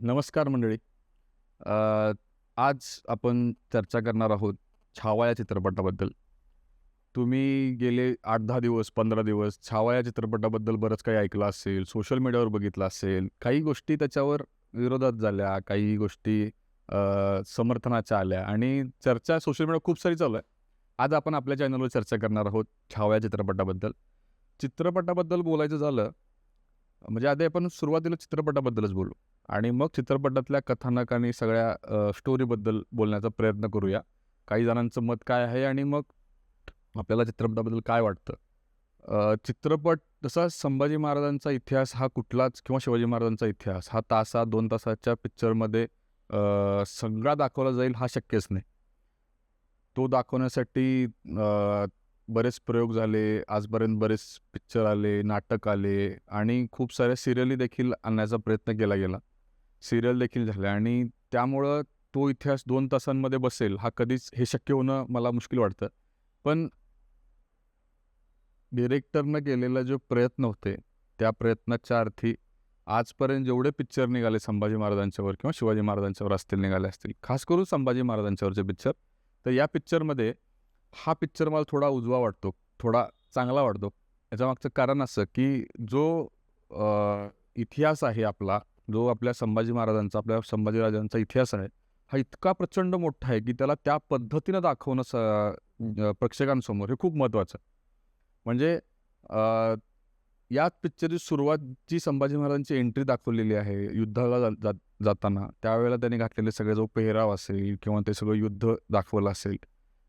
नमस्कार मंडळी. आज आपण चर्चा करणार आहोत छावा या चित्रपटाबद्दल. तुम्ही गेले आठ दहा दिवस पंधरा दिवस छावा या चित्रपटाबद्दल बरंच काही ऐकलं असेल सोशल मीडियावर बघितलं असेल काही गोष्टी त्याच्यावर विरोधात झाल्या काही गोष्टी समर्थनाच्या आल्या आणि चर्चा सोशल मीडियावर खूप सारी चालू आहे. आज आपण आपल्या चॅनलवर चर्चा करणार आहोत छावा या चित्रपटाबद्दल. चित्रपटाबद्दल बोलायचं झालं म्हणजे आधी आपण सुरुवातीला चित्रपटाबद्दलच बोलू. आणि मग चित्रपटातल्या कथानक आणि सगळ्या स्टोरीबद्दल बोलण्याचा प्रयत्न करूया. काही जणांचं मत काय आहे आणि मग आपल्याला चित्रपटाबद्दल काय वाटतं? चित्रपट तसा संभाजी महाराजांचा इतिहास हा कुठलाच किंवा शिवाजी महाराजांचा इतिहास हा तासा दोन तासाच्या पिक्चरमध्ये सगळा दाखवला जाईल हा शक्यच नाही. तो दाखवण्यासाठी बरेच प्रयोग झाले आजपर्यंत बरेच पिक्चर आले नाटक आले आणि खूप साऱ्या सिरियली देखील आणण्याचा प्रयत्न केला गेला. सिरियल देखील झाल्या आणि त्यामुळं तो इतिहास दोन तासांमध्ये बसेल हा कधीच हे शक्य होणं मला मुश्किल वाटतं. पण डिरेक्टरनं केलेला जो प्रयत्न होते त्या प्रयत्नाच्या अर्थी आजपर्यंत जेवढे पिक्चर निघाले संभाजी महाराजांच्यावर किंवा शिवाजी महाराजांच्यावर असतील निघाले असतील खास करून संभाजी महाराजांच्यावरचे पिक्चर तर या पिक्चरमध्ये हा पिक्चर मला थोडा उजवा वाटतो थोडा चांगला वाटतो. याच्या मागचं कारण असं की जो इतिहास आहे आपला जो आपल्या संभाजी महाराजांचा आपल्या संभाजीराजांचा इतिहास आहे हा इतका प्रचंड मोठा आहे की त्याला त्या पद्धतीनं दाखवणं स प्रेक्षकांसमोर हे खूप महत्त्वाचं. म्हणजे याच पिक्चरची सुरुवात जी संभाजी महाराजांची एंट्री दाखवलेली आहे युद्धाला जा जा जाताना त्यावेळेला त्यांनी घातलेले सगळे जो पेहराव असेल किंवा ते सगळं युद्ध दाखवलं असेल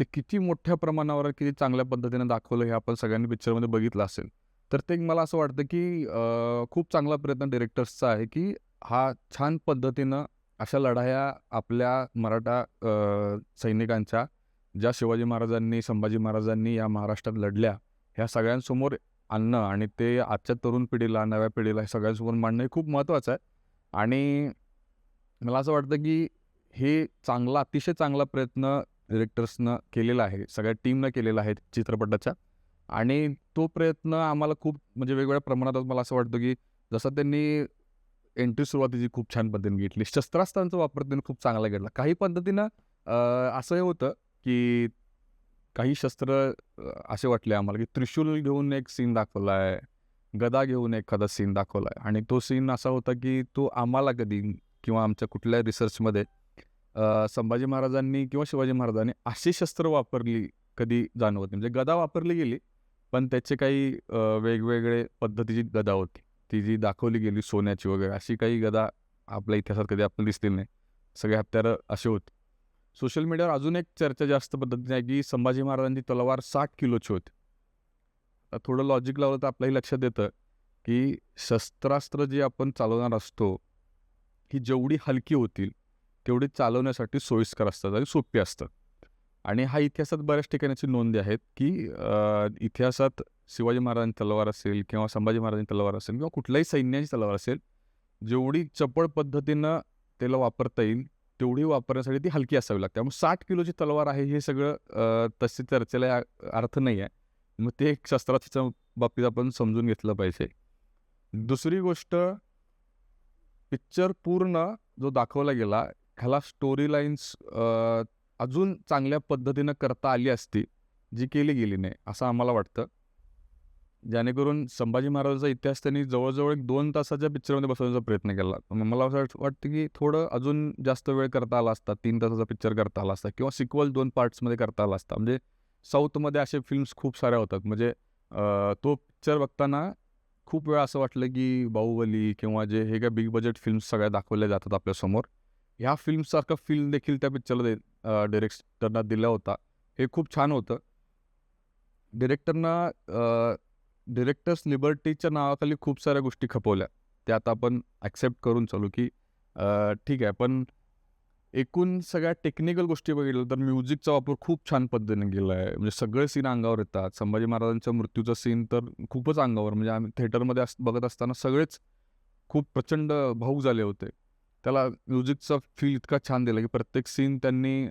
ते किती मोठ्या प्रमाणावर किती चांगल्या पद्धतीने दाखवलं हे आपण सगळ्यांनी पिक्चरमध्ये बघितलं असेल. तर ते मला असं वाटतं की खूप चांगला प्रयत्न डिरेक्टर्सचा आहे की हा छान पद्धतीनं अशा लढाया आपल्या मराठा सैनिकांच्या ज्या शिवाजी महाराजांनी संभाजी महाराजांनी या महाराष्ट्रात लढल्या ह्या सगळ्यांसमोर आणणं आणि ते आजच्या तरुण पिढीला नव्या पिढीला हे सगळ्यांसमोर मांडणं हे खूप महत्त्वाचं आहे. आणि मला असं वाटतं की हे चांगला अतिशय चांगला प्रयत्न डिरेक्टर्सनं केलेला आहे सगळ्या टीमनं केलेला आहे चित्रपटाच्या. आणि तो प्रयत्न आम्हाला खूप म्हणजे वेगवेगळ्या प्रमाणात मला असं वाटतं की जसं त्यांनी एंट्री सुरुवातीची खूप छान पद्धतीने घेतली शस्त्रास्त्रांचा वापर त्यांनी खूप चांगला केला काही पद्धतीनं असं असंही होतं की काही शस्त्र असे वाटले आम्हाला की त्रिशूल घेऊन एक सीन दाखवला आहे गदा घेऊन एखादा सीन दाखवला आहे आणि तो सीन असा होता की तो आम्हाला कधी किंवा आमच्या कुठल्या रिसर्चमध्ये संभाजी महाराजांनी किंवा शिवाजी महाराजांनी अशी शस्त्र वापरली कधी जाणवत नाही. म्हणजे गदा वापरली गेली पण त्याचे काही वेगवेगळे पद्धतीची गदा होती. ती जी दाखवली गेली सोन्याची वगैरे अशी काही गदा आपल्या इतिहासात कधी आपल्याला दिसली नाही. सगळे हत्यारं असे होते. सोशल मीडियावर अजून एक चर्चा जास्त पद्धतीने आहे की संभाजी महाराजांची तलवार साठ किलोची होती. आता थोडं लॉजिक लावलं तर आपल्याही लक्षात येतं की शस्त्रास्त्र जे आपण चालवणार असतो ही जेवढी हलकी होतील तेवढी चालवण्यासाठी सोयीस्कर असतात आणि सोपी असतात. आणि हा इतिहासात बऱ्याच ठिकाणाची नोंदी आहेत की इतिहासात शिवाजी महाराजांची तलवार असेल किंवा संभाजी महाराजांची तलवार असेल किंवा कुठल्याही सैन्याची तलवार असेल जेवढी चपळ पद्धतीनं त्याला वापरता येईल तेवढी वापरण्यासाठी ती हलकी असावी लागते. त्यामुळे साठ किलोची तलवार आहे हे सगळं तसे तशी चर्चेला अर्थ नाही आहे मग ते एक शस्त्राच्या बाबतीत आपण समजून घेतलं पाहिजे. दुसरी गोष्ट पिक्चर पूर्ण जो दाखवला गेला ह्याला स्टोरी लाईन्स अजून चांगल्या पद्धतीनं करता आली असती जी केली गेली नाही असं आम्हाला वाटतं. जेणेकरून संभाजी महाराजांचा इतिहास त्यांनी जवळजवळ एक दोन तासाच्या पिक्चरमध्ये बसवण्याचा प्रयत्न केला. मला असं वाटतं की थोडं अजून जास्त वेळ करता आला असता तीन तासाचा पिक्चर करता आला असता किंवा सिक्वल दोन पार्ट्समध्ये करता आला असता. म्हणजे साऊथमध्ये असे फिल्म्स खूप साऱ्या होतात. म्हणजे तो पिक्चर बघताना खूप वेळा असं वाटलं की बाहुबली किंवा जे हे काय बिग बजेट फिल्म्स सगळ्या दाखवल्या जातात आपल्यासमोर. ह्या फिल्मसारखा फील देखील त्या पिक्चरला दे डिरेक्टरना दिला होता. हे खूप छान होतं. डिरेक्टरना डिरेक्टर्स लिबर्टीच्या नावाखाली खूप साऱ्या गोष्टी खपवल्या. त्या आता आपण ॲक्सेप्ट करून चालू की ठीक आहे पण एकूण सगळ्या टेक्निकल गोष्टी बघितलं तर म्युझिकचा वापर खूप छान पद्धतीने केला आहे. म्हणजे सगळे सीन अंगावर येतात. संभाजी महाराजांच्या मृत्यूचा सीन तर खूपच अंगावर. म्हणजे आम्ही थिएटरमध्ये अस बघत असताना सगळेच खूप प्रचंड भाऊक झाले होते. त्याला म्युझिकचा फील इतका छान दिला की प्रत्येक सीन त्यांनी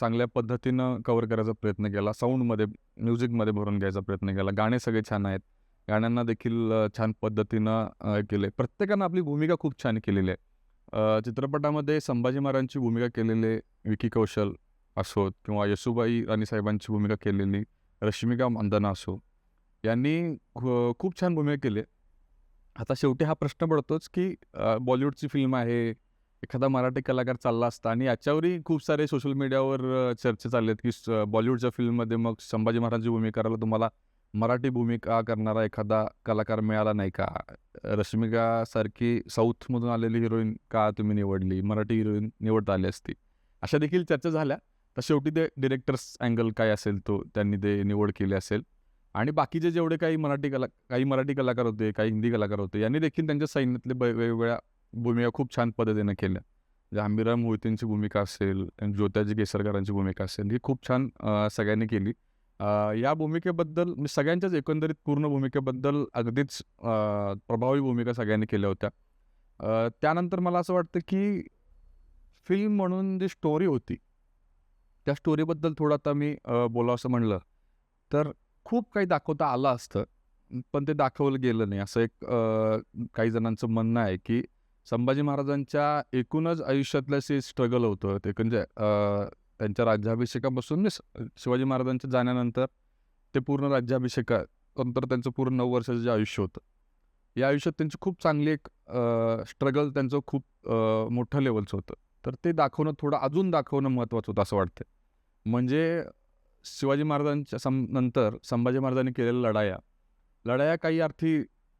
चांगल्या पद्धतीनं कव्हर करायचा प्रयत्न केला. साऊंडमध्ये म्युझिकमध्ये भरून घ्यायचा प्रयत्न केला. गाणे सगळे छान आहेत. गाण्यांना देखील छान पद्धतीनं केले. प्रत्येकानं आपली भूमिका खूप छान केलेली आहे. चित्रपटामध्ये संभाजी महाराजांची भूमिका केलेले विकी कौशल असोत किंवा येसूबाई राणीसाहेबांची भूमिका केलेली रश्मिका मंदना असो यांनी खूप छान भूमिका केली. आता शेवटी हा प्रश्न पडतोच की बॉलिवूडची फिल्म आहे, एखादा मराठी कलाकार चालला असता आणि याच्यावरही खूप सारे सोशल मीडियावर चर्चा चालल्या आहेत की बॉलिवूडच्या फिल्ममध्ये मग संभाजी महाराजांची भूमिका करायला तुम्हाला मराठी भूमिका करणारा एखादा कलाकार मिळाला नाही का? रश्मिकासारखी साऊथमधून आलेली हिरोईन का तुम्ही निवडली? मराठी हिरोईन निवडता आली असती. अशा देखील चर्चा झाल्या. तर शेवटी ते डिरेक्टर्स अँगल काय असेल तो त्यांनी ते निवड केली असेल आणि बाकीचे जेवढे काही मराठी कला काही मराठी कलाकार होते, काही हिंदी कलाकार होते यांनी देखील त्यांच्या सैन्यातले वेगवेगळ्या भूमिका खूप छान पद्धतीने केल्या. म्हणजे आंबीराम मोहितेंची भूमिका असेल, ज्योत्याजी केसरकरांची भूमिका असेल, ही खूप छान सगळ्यांनी केली. या भूमिकेबद्दल मी सगळ्यांच्याच एकंदरीत पूर्ण भूमिकेबद्दल अगदीच प्रभावी भूमिका सगळ्यांनी केल्या होत्या. त्यानंतर मला असं वाटतं की फिल्म म्हणून जी स्टोरी होती, त्या स्टोरीबद्दल थोडं आता मी बोलावं असं म्हणलं, तर खूप काही दाखवता आलं असतं, पण ते दाखवलं गेलं नाही. असं एक काही जणांचं म्हणणं आहे की संभाजी महाराजांच्या एकूणच आयुष्यातलं असे स्ट्रगल होतं, ते म्हणजे त्यांच्या राज्याभिषेकापासून शिवाजी महाराजांच्या जाण्यानंतर ते पूर्ण राज्याभिषेकानंतर त्यांचं पूर्ण नऊ वर्षाचं जे आयुष्य होतं, या आयुष्यात त्यांची खूप चांगली एक स्ट्रगल त्यांचं खूप मोठं लेवलचं होतं. तर ते दाखवणं थोडं अजून दाखवणं महत्त्वाचं होतं असं वाटतंय. म्हणजे शिवाजी महाराजांच्या सं नंतर संभाजी महाराजांनी केलेल्या लढाया, लढाया काही अर्थी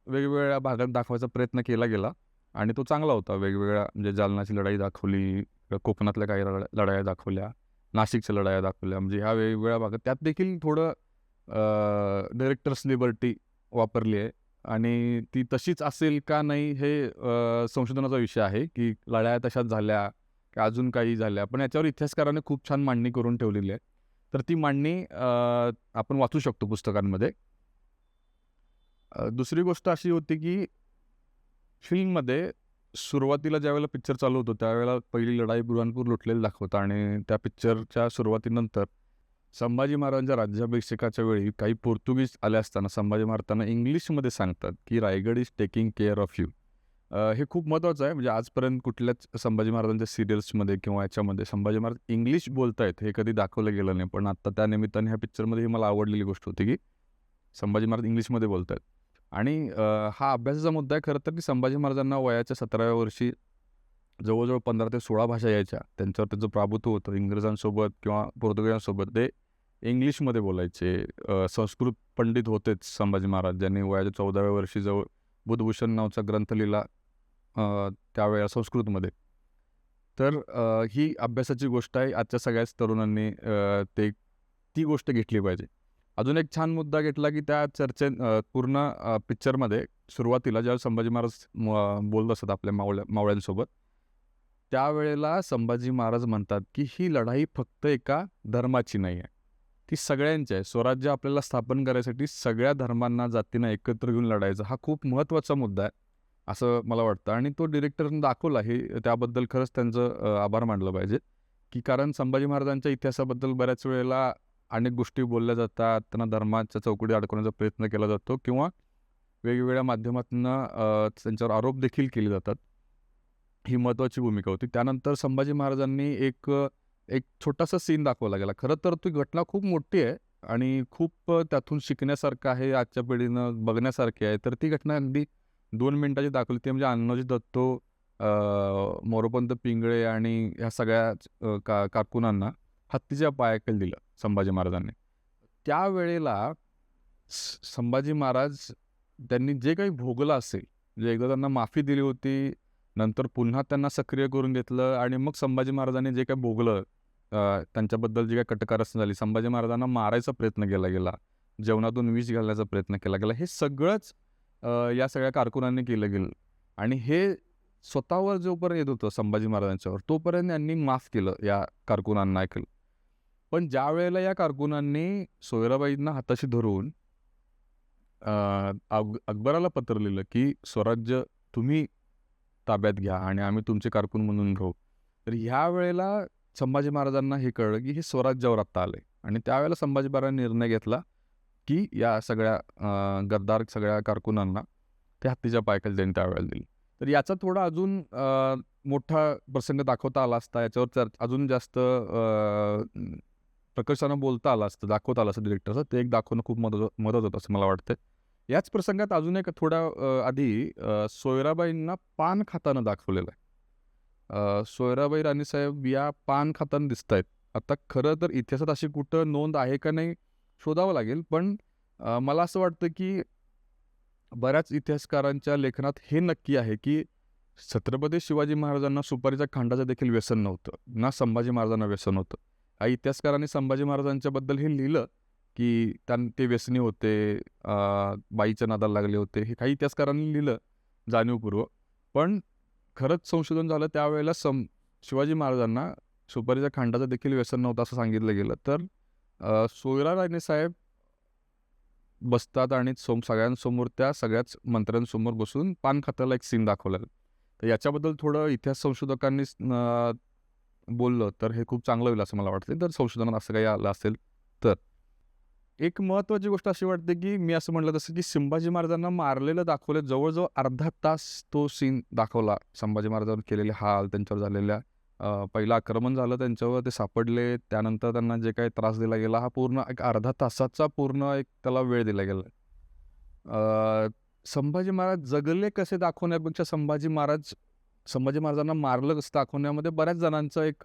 वेगवेगळ्या भागात दाखवायचा प्रयत्न केला गेला आणि तो चांगला होता. वेगवेगळ्या म्हणजे जालनाची लढाई दाखवली, कोकणातल्या काही लढाया दाखवल्या, नाशिकच्या लढाया दाखवल्या. म्हणजे ह्या वेगवेगळ्या भागात त्यात देखील थोडं डायरेक्टर्स लिबर्टी वापरली आहे आणि ती तशीच असेल का नाही हे संशोधनाचा विषय आहे की लढाया तशाच झाल्या की अजून काही झाल्या. पण याच्यावर इतिहासकाराने खूप छान मांडणी करून ठेवलेली आहे. तर ती मांडणी आपण वाचू शकतो पुस्तकांमध्ये. दुसरी गोष्ट अशी होती की फिल्ममध्ये सुरुवातीला ज्यावेळेला पिक्चर चालू होतो, त्यावेळेला पहिली लढाई बुरहानपूर लुटलेली दाखवतं आणि त्या पिक्चरच्या सुरुवातीनंतर संभाजी महाराजांच्या राज्याभिषेकाच्या वेळी काही पोर्तुगीज आले असताना संभाजी महाराजांना इंग्लिशमध्ये सांगतात की Raigad is taking care of you. हे खूप महत्त्वाचं आहे. म्हणजे आजपर्यंत कुठल्याच संभाजी महाराजांच्या सिरियल्समध्ये किंवा याच्यामध्ये संभाजी महाराज इंग्लिश बोलतायत हे कधी दाखवलं गेलं नाही. पण आत्ता त्या निमित्ताने ह्या पिक्चरमध्ये ही मला आवडलेली गोष्ट होती की संभाजी महाराज इंग्लिशमध्ये बोलतायत आणि हा अभ्यासाचा मुद्दा आहे खरं तर की संभाजी महाराजांना वयाच्या 17व्या वर्षी जवळजवळ पंधरा ते 16 भाषा यायच्या. त्यांच्यावर त्यांचं प्रभुत्व होतं. इंग्रजांसोबत किंवा पोर्तुगीजांसोबत ते इंग्लिशमध्ये बोलायचे. संस्कृत पंडित होतेच संभाजी महाराज, ज्यांनी वयाच्या 14व्या वर्षी जवळ बुधभूषण नावचा ग्रंथ लिहिला त्यावेळेला संस्कृतमध्ये. तर ही अभ्यासाची गोष्ट आहे. आजच्या सगळ्याच तरुणांनी ते ती गोष्ट घेतली पाहिजे. अजून एक छान मुद्दा घेतला की त्या चर्चेत पूर्ण पिक्चरमध्ये सुरुवातीला जेव्हा संभाजी महाराज बोलत असतात आपल्या मावळ्या मावळ्यांसोबत, त्यावेळेला संभाजी महाराज म्हणतात की ही लढाई फक्त एका धर्माची नाही आहे. ती सगळ्यांची आहे. स्वराज्य आपल्याला स्थापन करायसाठी सगळ्या धर्मांना, जातींना एकत्र घेऊन लढायचं हा खूप महत्त्वाचा मुद्दा आहे, असं मला वाटतं आणि तो डिरेक्टरनं दाखवला हे त्याबद्दल खरंच त्यांचं आभार मानलं पाहिजे, की कारण संभाजी महाराजांच्या इतिहासाबद्दल बऱ्याच वेळेला अनेक गोष्टी बोलल्या जातात. त्यांना धर्माच्या चौकडीत अडकवण्याचा प्रयत्न केला जातो किंवा वेगवेगळ्या माध्यमातून त्यांच्यावर आरोप देखील केले जातात. ही महत्त्वाची भूमिका होती. त्यानंतर संभाजी महाराजांनी एक एक छोटासा सीन दाखवला गेला. खरं तर ती घटना खूप मोठी आहे आणि खूप त्यातून शिकण्यासारखं आहे, आजच्या पिढीनं बघण्यासारखी आहे. तर ती घटना अगदी दोन मिनटाची दाखवली ती म्हणजे अण्णाजी दत्तो, मोरोपंत पिंगळे आणि ह्या सगळ्या का कारकुनांना हत्तीच्या पायाखाली दिलं संभाजी महाराजांनी. त्यावेळेला संभाजी महाराज त्यांनी जे काही भोगलं असेल, म्हणजे एकदा त्यांना माफी दिली होती, नंतर पुन्हा त्यांना सक्रिय करून घेतलं आणि मग संभाजी महाराजांनी जे काही भोगलं त्यांच्याबद्दल जी काही कटकारस्थान झाली, संभाजी महाराजांना मारायचा प्रयत्न केला गेला, जेवणातून विष घालण्याचा प्रयत्न केला गेला. हे सगळंच या सगळ्या कारकुनांनी केलं गेलं आणि हे स्वतःवर जोपर्यंत येत होतं संभाजी महाराजांच्यावर, तोपर्यंत यांनी माफ केलं या कारकुनांना ऐकलं. पण ज्यावेळेला या कारकुनांनी सोयराबाईंना हाताशी धरून अकबराला पत्र लिहिलं की स्वराज्य तुम्ही ताब्यात घ्या आणि आम्ही तुमचे कारकून म्हणून घेऊ तर ह्या वेळेला संभाजी महाराजांना हे कळलं की हे स्वराज्यावर आत्ता आलंय आणि त्यावेळेला संभाजी महाराजांनी निर्णय घेतला की या सगळ्या गद्दार सगळ्या कारकुनांना ते हत्तीच्या पायकल त्यांनी त्यावेळेला दिली. तर याचा थोडा अजून मोठा प्रसंग दाखवता आला असता. याच्यावर चर अजून जास्त प्रकर्षानं बोलता आलं असतं, दाखवता आलं असतं डिरेक्टरचं. ते एक दाखवणं खूप मदत मदत होतं असं मला वाटतंय. याच प्रसंगात अजून एक थोड्या आधी सोयराबाईंना पान खाताना दाखवलेलं आहे. सोयराबाई राणीसाहेब या पान खाताना दिसतायत. आता खरं तर इतिहासात अशी कुठं नोंद आहे का नाही शोधावं लागेल. पण मला असं वाटतं की बऱ्याच इतिहासकारांच्या लेखनात हे नक्की आहे की छत्रपती शिवाजी महाराजांना सुपारीच्या खांडाचं देखील व्यसन नव्हतं. ना संभाजी महाराजांना व्यसन होतं. काही इतिहासकारांनी संभाजी महाराजांच्याबद्दल हे लिहिलं की त्यां ते व्यसनी होते, बाईच्या नादाला लागले होते. हे काही इतिहासकारांनी लिहिलं जाणीवपूर्वक. पण खरंच संशोधन झालं त्यावेळेला सम शिवाजी महाराजांना सुपारीच्या खांडाचं देखील व्यसन नव्हतं असं सांगितलं गेलं. तर सोयरा सोयरा राणेसाहेब बसतात आणि सोम सगळ्यांसमोर त्या सगळ्याच मंत्र्यांसमोर बसून पान खात्याला एक सीन दाखवला तर याच्याबद्दल थोडं इतिहास संशोधकांनी बोललं तर हे खूप चांगलं होईल असं मला वाटतं. जर संशोधनात असं काही आलं असेल तर. एक महत्त्वाची गोष्ट अशी वाटते की मी असं म्हटलं तसं की संभाजी महाराजांना मारलेलं दाखवलं. जवळजवळ अर्धा तास तो सीन दाखवला. संभाजी महाराजांवर केलेले हाल, त्यांच्यावर झालेल्या पहिलं आक्रमण झालं त्यांच्यावर, ते सापडले. त्यानंतर त्यांना जे काही त्रास दिला गेला, हा पूर्ण एक अर्धा तासाचा पूर्ण एक त्याला वेळ दिला गेला. संभाजी महाराज जगले कसे दाखवण्यापेक्षा संभाजी महाराज संभाजी महाराजांना मारलं कसं दाखवण्यामध्ये बऱ्याच जणांचा एक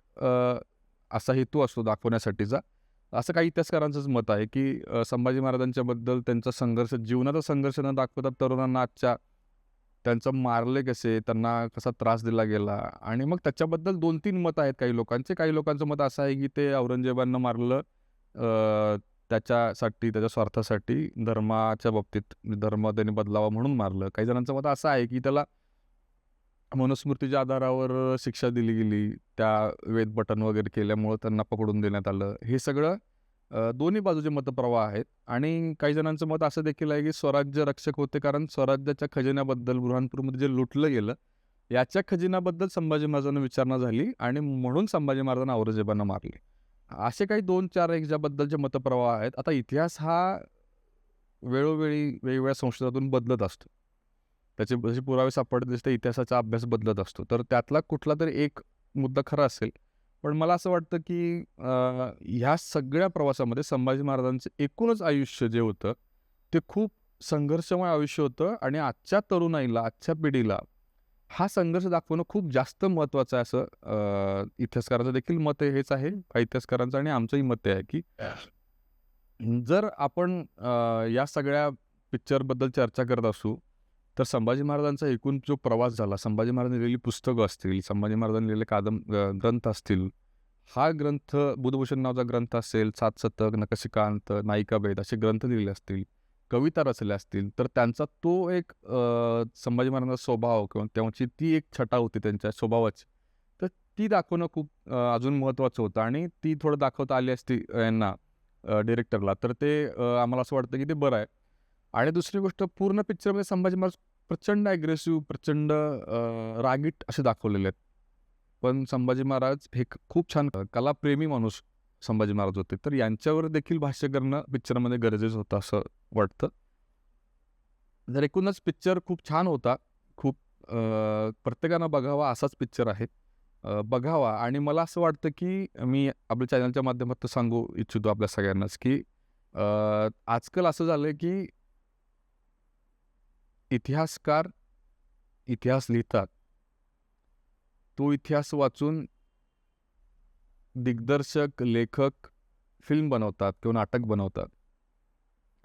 असा हेतू असतो दाखवण्यासाठीचा. असं काही इतिहासकारांचंच मत आहे की संभाजी महाराजांच्याबद्दल त्यांचा संघर्ष, जीवनाचा संघर्ष न दाखवता तरुणांना आजच्या त्यांचं मारले कसे, त्यांना कसा त्रास दिला गेला आणि मग त्याच्याबद्दल 2-3 मतं आहेत काही लोकांचे. काही लोकांचं मत असं आहे की ते औरंगजेबांना मारलं त्याच्यासाठी, त्याच्या स्वार्थासाठी, धर्माच्या बाबतीत धर्म त्यांनी बदलावा म्हणून मारलं. काही जणांचं मत असं आहे की त्याला मनुस्मृतीच्या आधारावर शिक्षा दिली गेली. त्या वेदपठण वगैरे केल्यामुळं त्यांना पकडून देण्यात आलं. हे सगळं दोन्ही बाजूचे मतप्रवाह आहेत आणि काही जणांचं मत असं देखील आहे की स्वराज्य रक्षक होते कारण स्वराज्याच्या खजिन्याबद्दल बुरहानपूरमध्ये जे लुटलं गेलं, याच्या खजिन्याबद्दल संभाजी महाराजांना विचारणा झाली आणि म्हणून संभाजी महाराजांना औरंगजेबांना मारले. असे काही 2-4 ह्याच्याबद्दलचे मतप्रवाह आहेत. आता इतिहास हा वेळोवेळी वेगवेगळ्या संशोधनातून बदलत असतो. त्याचे जसे पुरावे सापडत दिसते इतिहासाचा अभ्यास बदलत असतो. तर त्यातला कुठला तरी एक मुद्दा खरा असेल. पण मला असं वाटतं की ह्या सगळ्या प्रवासामध्ये संभाजी महाराजांचं एकूणच आयुष्य जे होतं, ते खूप संघर्षमय आयुष्य होतं आणि आजच्या तरुणाईला, आजच्या पिढीला हा संघर्ष दाखवणं खूप जास्त महत्त्वाचं आहे असं इतिहासकाराचं देखील मत हेच आहे. इतिहासकारांचं आणि आमचंही मत आहे की जर आपण या सगळ्या पिक्चरबद्दल चर्चा करत असू, तर संभाजी महाराजांचा एकूण जो प्रवास झाला, संभाजी महाराजांनी लिहिलेली पुस्तकं असतील, संभाजी महाराजांनी लिहिलेले कादं ग्रंथ असतील. हा ग्रंथ बुधभूषण नावाचा ग्रंथ असेल, सात सतक नकशिकांत नायिकाभेद असे ग्रंथ लिहिले असतील, कविता रचल्या असतील, तर त्यांचा तो एक संभाजी महाराजांचा स्वभाव किंवा त्यांची ती एक छटा होती त्यांच्या स्वभावाची. तर ती दाखवणं खूप अजून महत्त्वाचं होतं आणि ती थोडं दाखवता आली असती यांना डिरेक्टरला तर ते आम्हाला असं वाटतं की ते बरं आहे. आणि दुसरी गोष्ट पूर्ण पिक्चरमध्ये संभाजी महाराज प्रचंड ॲग्रेसिव्ह प्रचंड रागीट असे दाखवलेले आहेत. पण संभाजी महाराज हे खूप छान कलाप्रेमी माणूस संभाजी महाराज होते. तर यांच्यावर देखील भाष्य करणं पिक्चरमध्ये गरजेचं होतं असं वाटतं. तर एकूणच पिक्चर खूप छान होता. खूप प्रत्येकानं बघावा असाच पिक्चर आहे. बघावा आणि मला असं वाटतं की मी आपल्या चॅनलच्या माध्यमातून सांगू इच्छितो आपल्या सगळ्यांनाच की आजकाल असं झालंय की इतिहासकार इतिहास लिहितात. तो इतिहास वाचून दिग्दर्शक, लेखक फिल्म बनवतात किंवा नाटक बनवतात.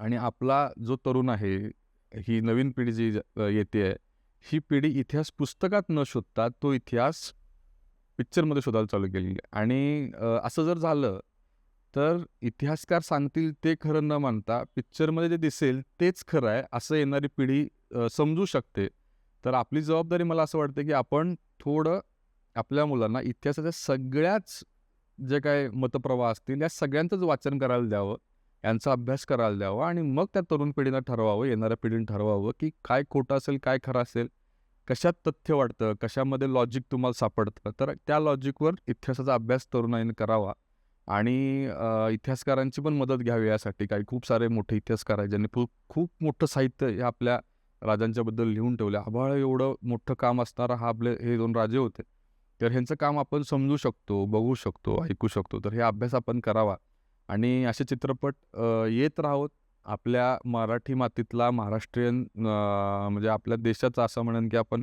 आणि आपला जो तरुण आहे, ही नवीन पिढी जी येते येतेय, ही पिढी इतिहास पुस्तकात न शोधता तो इतिहास पिक्चरमध्ये शोधायला चालू केलेली आहे. आणि असं जर झालं, तर इतिहासकार सांगतील ते खरं न मानता पिक्चरमध्ये जे दिसेल तेच खरं आहे, असं येणारी पिढी समजू शकते. तर आपली जबाबदारी मला असं वाटतं की आपण थोडं आपल्या मुलांना इतिहासाच्या सगळ्याच जे काय मतप्रवाह असतील, या सगळ्यांचंच वाचन करायला द्यावं, यांचा अभ्यास करायला द्यावा आणि मग त्या तरुण पिढीनं ठरवावं, येणाऱ्या पिढीनं ठरवावं की काय खोटं असेल, काय खरं असेल, कशात तथ्य वाटतं, कशामध्ये लॉजिक तुम्हाला सापडतं. तर त्या लॉजिकवर इतिहासाचा अभ्यास तरुणाईनं करावा आणि इतिहासकारांची पण मदत घ्यावी यासाठी. काही खूप सारे मोठे इतिहासकार आहेत, ज्यांनी खूप खूप मोठं साहित्य हे आपल्या राजांच्याबद्दल लिहून ठेवलं. आभाळ एवढं मोठं काम असणारा हा आपले हे दोन राजे होते. तर ह्यांचं काम आपण समजू शकतो बघू शकतो ऐकू शकतो. तर हे अभ्यास आपण करावा. आणि असे चित्रपट येत राहोत. आपल्या मराठी मातीतला महाराष्ट्रीयन म्हणजे आपल्या देशाचा असं म्हणेन की आपण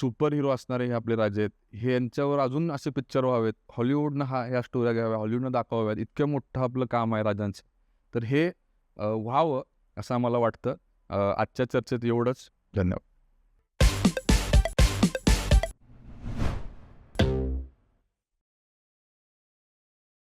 सुपर हिरो असणारे हे आपले राजे आहेत. हे यांच्यावर अजून असे पिक्चर व्हावेत. हॉलिवूडनं हा ह्या स्टोऱ्या घ्याव्या हॉलिवूडनं दाखवाव्यात. इतकं मोठं आपलं काम आहे राजांचं. तर हे व्हावं असं आम्हाला वाटतं. आजच्या चर्चेत एवढंच. धन्यवाद.